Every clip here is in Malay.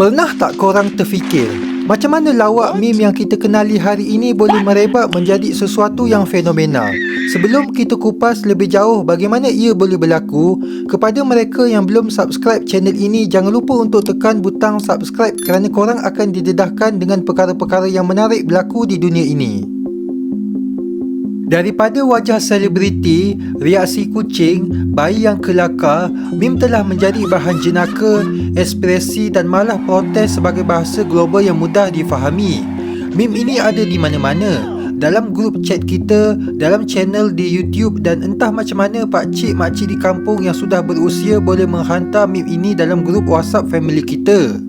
Pernah tak korang terfikir macam mana lawak meme yang kita kenali hari ini boleh merebak menjadi sesuatu yang fenomenal? Sebelum kita kupas lebih jauh bagaimana ia boleh berlaku, kepada mereka yang belum subscribe channel ini, jangan lupa untuk tekan butang subscribe kerana korang akan didedahkan dengan perkara-perkara yang menarik berlaku di dunia ini. Daripada wajah selebriti, reaksi kucing, bayi yang kelakar, meme telah menjadi bahan jenaka, ekspresi dan malah protes sebagai bahasa global yang mudah difahami. Meme ini ada di mana-mana. Dalam grup chat kita, dalam channel di YouTube dan entah macam mana pak cik makcik di kampung yang sudah berusia boleh menghantar meme ini dalam grup WhatsApp family kita.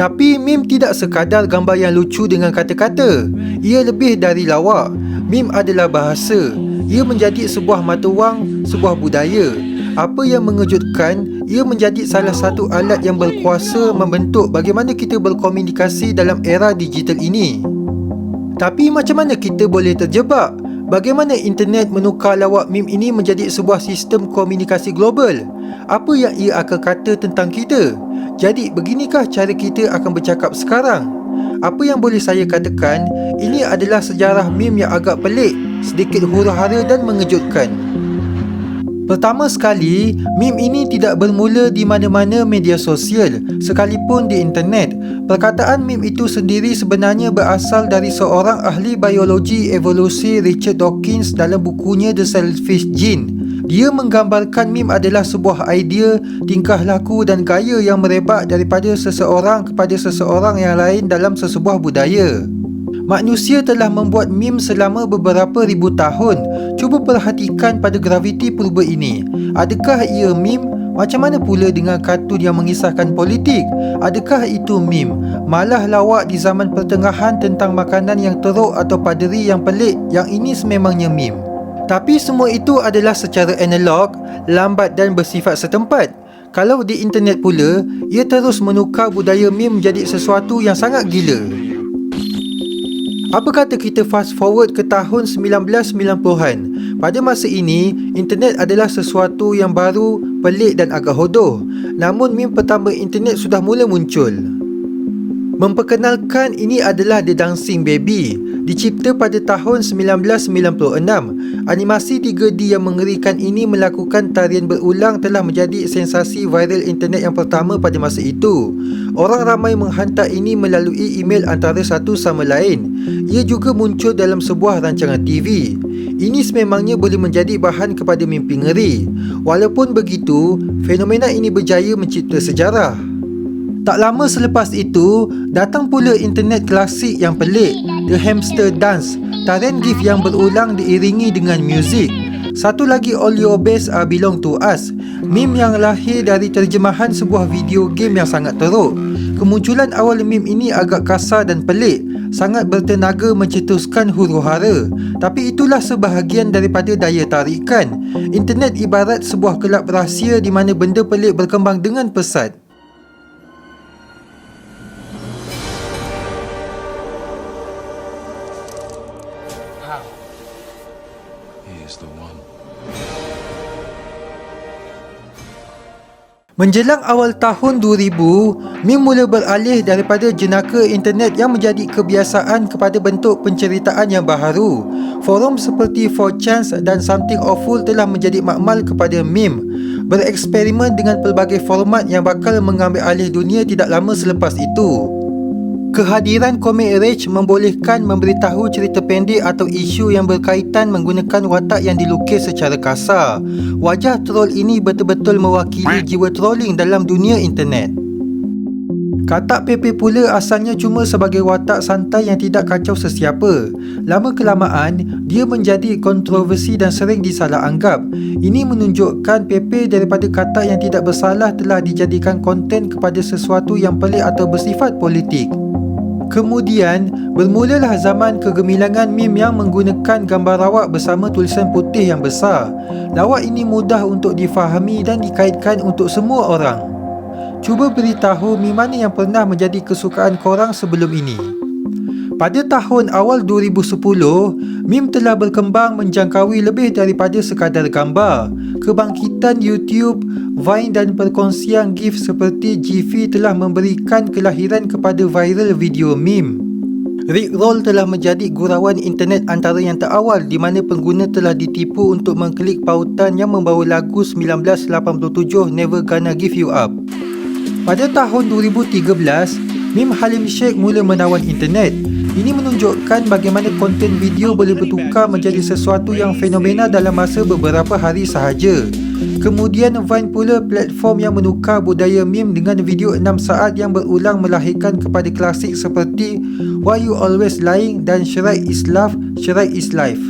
Tapi meme tidak sekadar gambar yang lucu dengan kata-kata. Ia lebih dari lawak. Mim adalah bahasa. Ia menjadi sebuah mata wang, sebuah budaya. Apa yang mengejutkan, ia menjadi salah satu alat yang berkuasa membentuk bagaimana kita berkomunikasi dalam era digital ini. Tapi macam mana kita boleh terjebak? Bagaimana internet menukar lawak meme ini menjadi sebuah sistem komunikasi global? Apa yang ia akan kata tentang kita? Jadi, beginikah cara kita akan bercakap sekarang? Apa yang boleh saya katakan, ini adalah sejarah meme yang agak pelik, sedikit huru-hara dan mengejutkan. Pertama sekali, meme ini tidak bermula di mana-mana media sosial, sekalipun di internet. Perkataan meme itu sendiri sebenarnya berasal dari seorang ahli biologi evolusi Richard Dawkins dalam bukunya The Selfish Gene. Dia menggambarkan meme adalah sebuah idea, tingkah laku dan gaya yang merebak daripada seseorang kepada seseorang yang lain dalam sesebuah budaya. Manusia telah membuat meme selama beberapa ribu tahun. Cuba perhatikan pada graviti purba ini. Adakah ia meme? Macam mana pula dengan kartun yang mengisahkan politik? Adakah itu meme? Malah lawak di zaman pertengahan tentang makanan yang teruk atau paderi yang pelik. Yang ini sememangnya meme. Tapi semua itu adalah secara analog, lambat dan bersifat setempat. Kalau di internet pula, ia terus menukar budaya meme menjadi sesuatu yang sangat gila. Apa kata kita fast forward ke tahun 1990-an? Pada masa ini, internet adalah sesuatu yang baru, pelik dan agak hodoh. Namun meme pertama internet sudah mula muncul. Memperkenalkan ini adalah The Dancing Baby. Dicipta pada tahun 1996, animasi 3D yang mengerikan ini melakukan tarian berulang telah menjadi sensasi viral internet yang pertama pada masa itu. Orang ramai menghantar ini melalui email antara satu sama lain. Ia juga muncul dalam sebuah rancangan TV. Ini sememangnya boleh menjadi bahan kepada mimpi ngeri. Walaupun begitu, fenomena ini berjaya mencipta sejarah. Tak lama selepas itu, datang pula internet klasik yang pelik, The Hamster Dance, tarian GIF yang berulang diiringi dengan muzik. Satu lagi All Your Best Are Belong To Us, meme yang lahir dari terjemahan sebuah video game yang sangat teruk. Kemunculan awal meme ini agak kasar dan pelik, sangat bertenaga mencetuskan huru-hara. Tapi itulah sebahagian daripada daya tarikan. Internet ibarat sebuah kelab rahsia di mana benda pelik berkembang dengan pesat. Menjelang awal tahun 2000, meme mula beralih daripada jenaka internet yang menjadi kebiasaan kepada bentuk penceritaan yang baharu. Forum seperti 4chance dan Something Awful telah menjadi makmal kepada meme. Bereksperimen dengan pelbagai format yang bakal mengambil alih dunia tidak lama selepas itu. Kehadiran Comic Rage membolehkan memberitahu cerita pendek atau isu yang berkaitan menggunakan watak yang dilukis secara kasar. Wajah troll ini betul-betul mewakili jiwa trolling dalam dunia internet. Katak Pepe pula asalnya cuma sebagai watak santai yang tidak kacau sesiapa. Lama kelamaan, dia menjadi kontroversi dan sering disalah anggap. Ini menunjukkan Pepe daripada katak yang tidak bersalah telah dijadikan konten kepada sesuatu yang pelik atau bersifat politik. Kemudian, bermulalah zaman kegemilangan meme yang menggunakan gambar lawak bersama tulisan putih yang besar. Lawak ini mudah untuk difahami dan dikaitkan untuk semua orang. Cuba beritahu meme mana yang pernah menjadi kesukaan korang sebelum ini. Pada tahun awal 2010, Meme telah berkembang menjangkaui lebih daripada sekadar gambar. Kebangkitan YouTube, Vine dan perkongsian GIF seperti GIFy telah memberikan kelahiran kepada viral video meme. Rick Roll telah menjadi gurauan internet antara yang terawal di mana pengguna telah ditipu untuk mengklik pautan yang membawa lagu 1987 Never Gonna Give You Up. Pada tahun 2013, meme Halim Sheikh mula menawan internet. Ini menunjukkan bagaimana konten video boleh bertukar menjadi sesuatu yang fenomena dalam masa beberapa hari sahaja. Kemudian Vine pula platform yang menukar budaya meme dengan video 6 saat yang berulang melahirkan kepada klasik seperti Why You Always Lying dan Shrek Is Love, Shrek Is Life.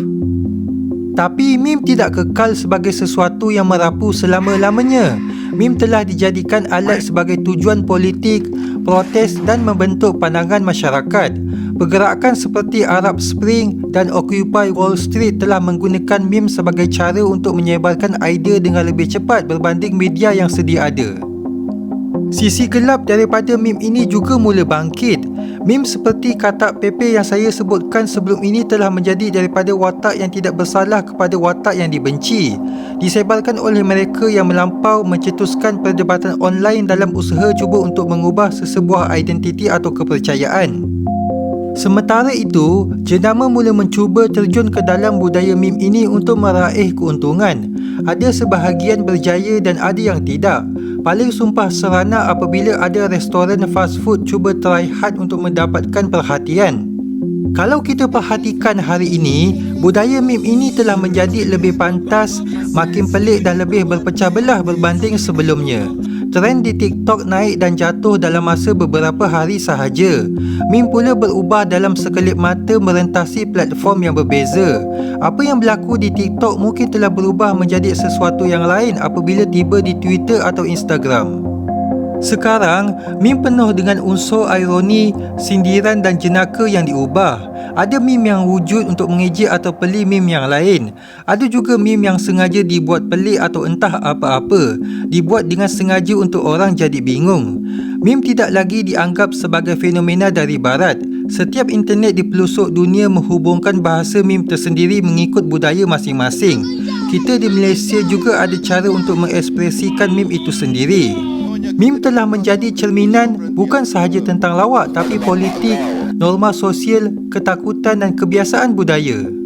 Tapi meme tidak kekal sebagai sesuatu yang merapu selama-lamanya. Meme telah dijadikan alat sebagai tujuan politik, protes dan membentuk pandangan masyarakat. Pergerakan seperti Arab Spring dan Occupy Wall Street telah menggunakan meme sebagai cara untuk menyebarkan idea dengan lebih cepat berbanding media yang sedia ada. Sisi gelap daripada meme ini juga mula bangkit. Meme seperti katak pepe yang saya sebutkan sebelum ini telah menjadi daripada watak yang tidak bersalah kepada watak yang dibenci. Disebarkan oleh mereka yang melampau mencetuskan perdebatan online dalam usaha cuba untuk mengubah sesebuah identiti atau kepercayaan. Sementara itu, jenama mula mencuba terjun ke dalam budaya meme ini untuk meraih keuntungan. Ada sebahagian berjaya dan ada yang tidak. Paling sumpah serana apabila ada restoran fast food cuba try hard untuk mendapatkan perhatian. Kalau kita perhatikan hari ini, budaya meme ini telah menjadi lebih pantas, makin pelik dan lebih berpecah belah berbanding sebelumnya. Trend di TikTok naik dan jatuh dalam masa beberapa hari sahaja. Meme pula berubah dalam sekelip mata merentasi platform yang berbeza. Apa yang berlaku di TikTok mungkin telah berubah menjadi sesuatu yang lain apabila tiba di Twitter atau Instagram. Sekarang, meme penuh dengan unsur ironi, sindiran dan jenaka yang diubah. Ada meme yang wujud untuk mengejek atau peli meme yang lain. Ada juga meme yang sengaja dibuat pelik atau entah apa-apa. Dibuat dengan sengaja untuk orang jadi bingung. Meme tidak lagi dianggap sebagai fenomena dari barat. Setiap internet di pelosok dunia menghubungkan bahasa meme tersendiri mengikut budaya masing-masing. Kita di Malaysia juga ada cara untuk mengekspresikan meme itu sendiri. Meme telah menjadi cerminan bukan sahaja tentang lawak tapi politik, norma sosial, ketakutan dan kebiasaan budaya.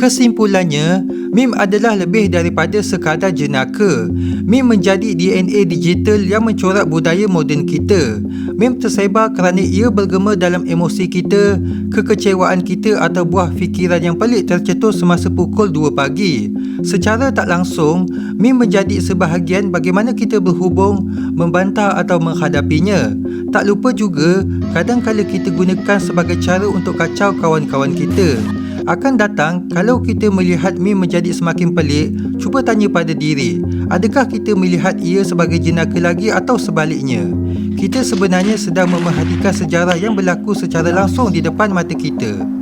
Kesimpulannya, meme adalah lebih daripada sekadar jenaka. Meme menjadi DNA digital yang mencorak budaya moden kita. Meme tersebar kerana ia bergema dalam emosi kita, kekecewaan kita atau buah fikiran yang pelik tercetus semasa pukul 2 pagi. Secara tak langsung, meme menjadi sebahagian bagaimana kita berhubung, membantah atau menghadapinya. Tak lupa juga, kadang-kadang kita gunakan sebagai cara untuk kacau kawan-kawan kita. Akan datang, kalau kita melihat meme menjadi semakin pelik, cuba tanya pada diri, adakah kita melihat ia sebagai jenaka lagi atau sebaliknya? Kita sebenarnya sedang memerhatikan sejarah yang berlaku secara langsung di depan mata kita.